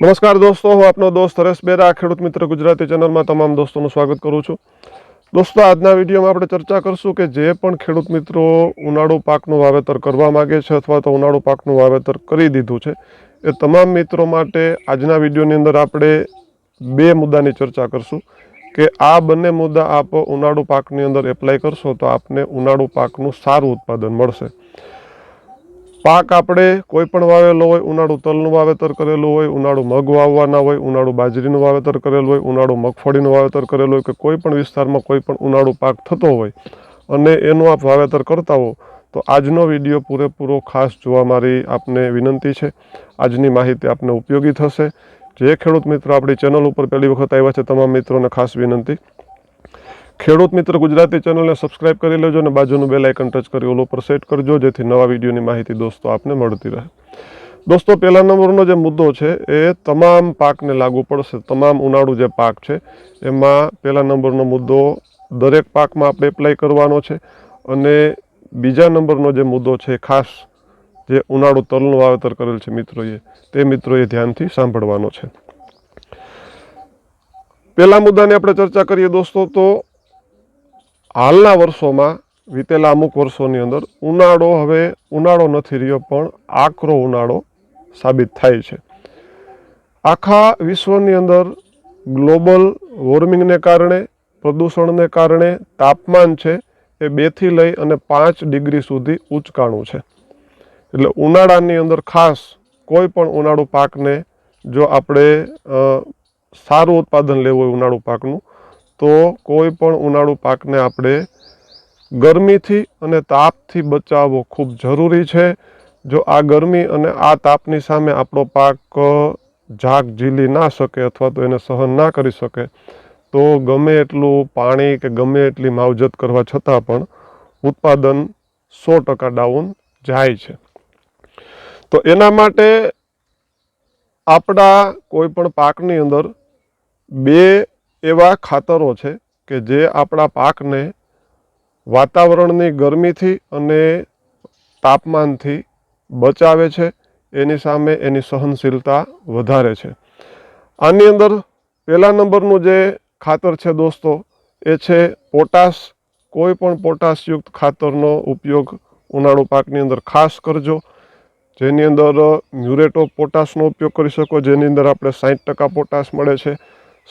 નમસ્કાર દોસ્તો, હું આપનો દોસ્ત હરેશ બેરા, ખેડૂત મિત્ર ગુજરાતી ચેનલમાં તમામ દોસ્તોનું સ્વાગત કરું છું. દોસ્તો, આજના વિડીયોમાં આપણે ચર્ચા કરશું કે જે પણ ખેડૂત મિત્રો ઉનાળુ પાકનું વાવેતર કરવા માગે છે અથવા તો ઉનાળુ પાકનું વાવેતર કરી દીધું છે, એ તમામ મિત્રો માટે આજના વિડીયોની અંદર આપણે બે મુદ્દાની ચર્ચા કરશું કે આ બંને મુદ્દા આપ ઉનાળુ પાકની અંદર એપ્લાય કરશો તો આપને ઉનાળુ પાકનું સારું ઉત્પાદન મળશે. પાક આપણે કોઈ પણ વાવેલો હોય, ઉનાળુ તલનું વાવેતર કરેલું હોય, ઉનાળુ મગ વાવવાના હોય, ઉનાળુ બાજરીનું વાવેતર કરેલું હોય, ઉનાળુ મગફળીનું વાવેતર કરેલું હોય કે કોઈ પણ વિસ્તારમાં કોઈ પણ ઉનાળુ પાક થતો હોય અને એનું આપ વાવેતર કરતા હો, તો આજનો વીડિયો પૂરેપૂરો ખાસ જોવા મારી આપને વિનંતી છે. આજની માહિતી આપને ઉપયોગી થશે. જે ખેડૂત મિત્રો આપણી ચેનલ ઉપર પહેલી વખત આવ્યા છે, તમામ મિત્રોને ખાસ વિનંતી. ખેડૂત મિત્ર ગુજરાતી ચેનલને સબસ્ક્રાઇબ કરી લેજો અને બાજુનું બેલ આઇકન ટચ કરી ઓલો પર સેટ કરજો, જેથી નવા વિડીયોની માહિતી દોસ્તો આપને મળતી રહે. દોસ્તો, પહેલા નંબરનો જે મુદ્દો છે એ તમામ પાકને લાગુ પડશે. તમામ ઉનાળુ જે પાક છે, એમાં પહેલા નંબરનો મુદ્દો દરેક પાકમાં આપણે એપ્લાય કરવાનો છે અને બીજા નંબરનો જે મુદ્દો છે, ખાસ જે ઉનાળુ તલનું વાવેતર કરેલ છે મિત્રોએ, તે મિત્રોએ ધ્યાનથી સાંભળવાનો છે. પહેલા મુદ્દાની આપણે ચર્ચા કરીએ દોસ્તો, તો હાલના વર્ષોમાં વીતેલા અમુક વર્ષોની અંદર ઉનાળો હવે ઉનાળો નથી રહ્યો, પણ આકરો ઉનાળો સાબિત થાય છે. આખા વિશ્વની અંદર ગ્લોબલ વોર્મિંગને કારણે, પ્રદૂષણને કારણે તાપમાન છે એ બેથી લઈ અને પાંચ ડિગ્રી સુધી ઉચકાણું છે. એટલે ઉનાળાની અંદર ખાસ કોઈ પણ ઉનાળુ પાકને જો આપણે સારું ઉત્પાદન લેવું હોય ઉનાળુ પાકનું તો કોઈ પણ ઉનાળુ પાકને આપણે ગરમીથી અને તાપથી બચાવવો ખૂબ જરૂરી છે. જો આ ગરમી અને આ તાપની સામે આપણો પાક ઝાક ઝીલી ના શકે અથવા તો એને સહન ના કરી શકે, તો ગમે એટલું પાણી કે ગમે એટલી માવજત કરવા છતાં પણ ઉત્પાદન સો ટકા ડાઉન જાય છે. તો એના માટે આપણા કોઈ પણ પાકની અંદર બે એવા ખાતરો છે કે જે આપણા પાકને વાતાવરણની ગરમીથી અને તાપમાનથી બચાવે છે, એની સામે એની સહનશીલતા વધારે છે. આની અંદર પહેલા નંબરનું જે ખાતર છે દોસ્તો, એ છે પોટાશ. કોઈ પણ પોટાશયુક્ત ખાતરનો ઉપયોગ ઉનાળુ પાકની અંદર ખાસ કરજો. જેની અંદર મ્યુરેટ પોટાશનો ઉપયોગ કરી શકો, જેની અંદર આપણે સાઠ ટકા પોટાશ મળે છે.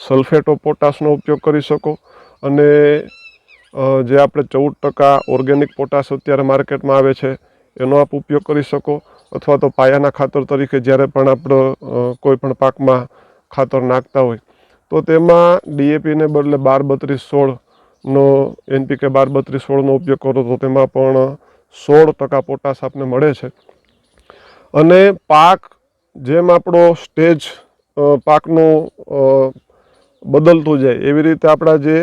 સલ્ફેટ ઓફ પોટાશનો ઉપયોગ કરી શકો. અને જે આપણે ચૌદ ટકા ઓર્ગેનિક પોટાશ અત્યારે માર્કેટમાં આવે છે, એનો આપ ઉપયોગ કરી શકો. અથવા તો પાયાના ખાતર તરીકે જ્યારે પણ આપણે કોઈ પણ પાકમાં ખાતર નાખતા હોય. તો તેમાં ડીએપીને બદલે બાર બત્રીસ સોળનો એનપીકે બાર બત્રીસ સોળનો ઉપયોગ કરો તો તેમાં પણ સોળ ટકા પોટાશ આપને મળે છે. અને પાક, જેમ આપણો સ્ટેજ પાકનું બદલતું જાય. એવી રીતે આપણા જે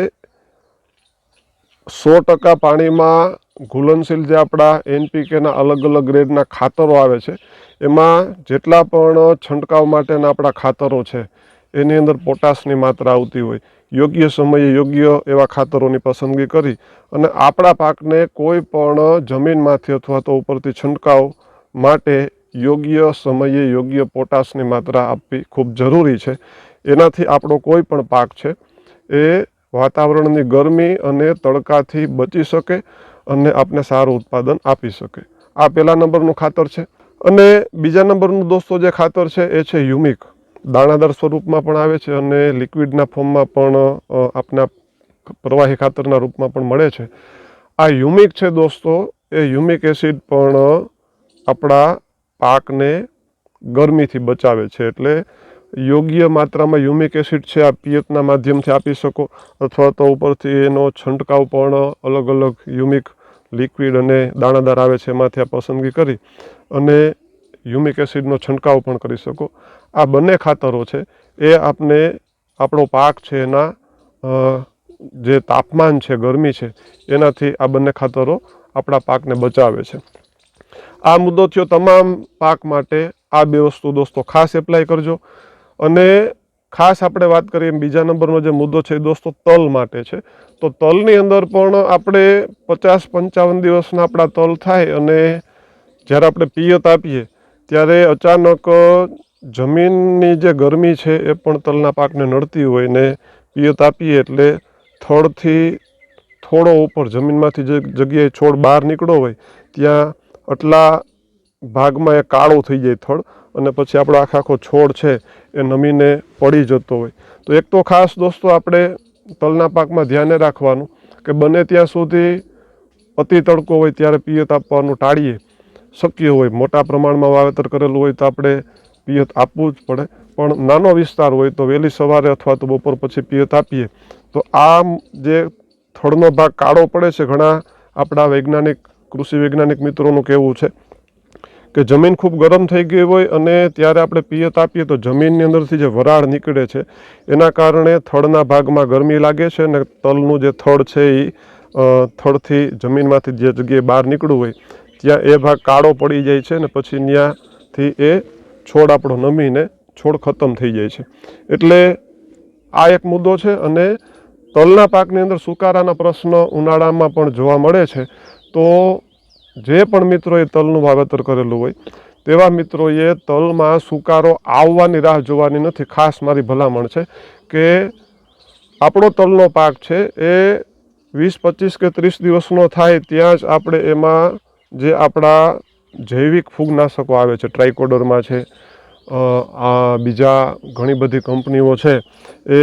સો ટકા પાણીમાં ઘુલનશીલ જે આપણા એનપીકેના અલગ અલગ ગ્રેડના ખાતરો આવે છે, એમાં જેટલા પણ છંટકાવ માટેના આપણા ખાતરો છે, એની અંદર પોટાશની માત્રા આવતી હોય. યોગ્ય સમયે યોગ્ય એવા ખાતરોની પસંદગી કરી અને આપણા પાકને કોઈ પણ જમીનમાંથી અથવા તો ઉપરથી છંટકાવ માટે યોગ્ય સમયે યોગ્ય પોટાશની માત્રા આપવી ખૂબ જરૂરી છે. એનાથી આપણો કોઈ પણ પાક છે, એ વાતાવરણની ગરમી અને તડકાથી બચી શકે અને આપને સારું ઉત્પાદન આપી શકે. આ પહેલા નંબરનું ખાતર છે. અને બીજા નંબરનું દોસ્તો જે ખાતર છે, એ છે યુમિક. દાણાદાર સ્વરૂપમાં પણ આવે છે અને લિક્વિડના ફોર્મમાં પણ આપના પ્રવાહી ખાતરના રૂપમાં પણ મળે છે. આ યુમિક છે દોસ્તો, એ યુમિક એસિડ પણ આપણા પાકને ગરમીથી બચાવે છે. એટલે યોગ્ય માત્રામાં યુમિક એસિડ છે આ પિયતના માધ્યમથી આપી શકો. અથવા તો ઉપરથી એનો છંટકાવ પણ અલગ અલગ યુમિક લિક્વિડ અને દાણાદાર આવે છે, એમાંથી આ પસંદગી કરી અને યુમિક એસિડનો છંટકાવ પણ કરી શકો. આ બંને ખાતરો છે, એ આપને આપણો પાક છે, એના જે તાપમાન છે, ગરમી છે, એનાથી આ બંને ખાતરો આપણા પાકને બચાવે છે. આ મુદ્દો થયો તમામ પાક માટે. આ બે વસ્તુ દોસ્તો ખાસ એપ્લાય કરજો. અને ખાસ આપણે વાત કરીએ એમ બીજા નંબરનો જે મુદ્દો છે એ દોસ્તો તલ માટે છે. તો તલની અંદર પણ આપણે પચાસ પંચાવન દિવસના આપણા તલ થાય અને જ્યારે આપણે પિયત આપીએ ત્યારે અચાનક જમીનની જે ગરમી છે એ પણ તલના પાકને નડતી હોય ને પિયત આપીએ એટલે થડથી થોડો ઉપર જમીનમાંથી જે જગ્યાએ છોડ બહાર નીકળો હોય ત્યાં આટલા ભાગમાં એ કાળો થઈ જાય થડ. અને પછી આપણો આખા આખો છોડ છે એ નમીને પડી જતો હોય. તો એક તો ખાસ દોસ્તો આપણે તલના પાકમાં ધ્યાને રાખવાનું કે બને ત્યાં સુધી અતિ તડકો હોય ત્યારે પિયત આપવાનું ટાળીએ. શક્ય હોય, મોટા પ્રમાણમાં વાવેતર કરેલું હોય તો આપણે પિયત આપવું જ પડે. પણ નાનો વિસ્તાર હોય તો વહેલી સવારે અથવા તો બપોર પછી પિયત આપીએ. તો આ જે થડનો ભાગ કાળો પડે છે, ઘણા આપણા વૈજ્ઞાનિક, કૃષિ વૈજ્ઞાનિક મિત્રોનું કહેવું છે કે જમીન ખૂબ ગરમ થઈ ગઈ હોય અને ત્યારે આપણે પિયત આપીએ તો જમીનની અંદરથી જે વરાળ નીકળે છે, એના કારણે થડના ભાગમાં ગરમી લાગે છે અને તલનું જે થડ છે એ થડથી જમીનમાંથી જે જગ્યાએ બહાર નીકળવું હોય, ત્યાં એ ભાગ કાળો પડી જાય છે અને પછી ત્યાંથી એ છોડ આપણો નમીને છોડ ખતમ થઈ જાય છે. એટલે આ એક મુદ્દો છે અને તલના પાકની અંદર સુકારાના પ્રશ્ન ઉનાળામાં પણ જોવા મળે છે. તો જે પણ મિત્રોએ તલનું વાવેતર કરેલું હોય, તેવા મિત્રોએ તલમાં સુકારો આવવાની રાહ જોવાની નથી. ખાસ મારી ભલામણ છે કે આપણો તલનો પાક છે એ વીસ, પચીસ કે ત્રીસ દિવસનો થાય ત્યાં જ આપણે એમાં જે આપણા જૈવિક ફૂગનાશકો આવે છે ટ્રાઇકોડરમાં છે આ બીજા ઘણી બધી કંપનીઓ છે, એ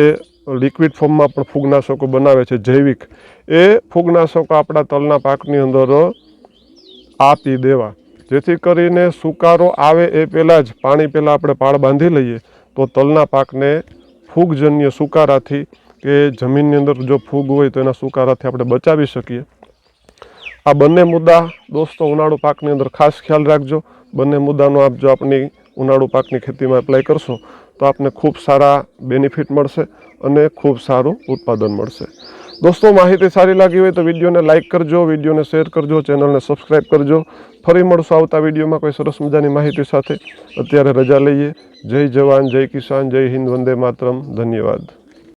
લિક્વિડ ફોર્મમાં પણ ફૂગનાશકો બનાવે છે, જૈવિક. એ ફૂગનાશકો આપણા તલના પાકની અંદર આપી દેવા. જેથી કરીને સુકારો આવે એ પહેલાં જ પાણી પહેલાં આપણે પાળ બાંધી લઈએ, તો તલના પાકને ફૂગજન્ય સુકારાથી કે જમીનની અંદર જો ફૂગ હોય તો એના સુકારાથી આપણે બચાવી શકીએ. આ બંને મુદ્દા દોસ્તો ઉનાળુ પાકની અંદર ખાસ ખ્યાલ રાખજો. બંને મુદ્દાનો આપ જો આપની ઉનાળુ પાકની ખેતીમાં એપ્લાય કરશો, તો આપને ખૂબ સારા બેનિફિટ મળશે અને ખૂબ સારું ઉત્પાદન મળશે. દોસ્તો, માહિતી સારી લાગી હોય તો વિડીયોને લાઇક કરજો, વિડીયોને શેર કરજો ચેનલને સબસ્ક્રાઈબ કરજો. ફરી મળશું આવતા વિડીયોમાં કોઈ સરસ મજાની માહિતી સાથે. અત્યારે રજા લઈએ. જય જવાન, જય કિસાન, જય હિન્દ, વંદે માતરમ. ધન્યવાદ.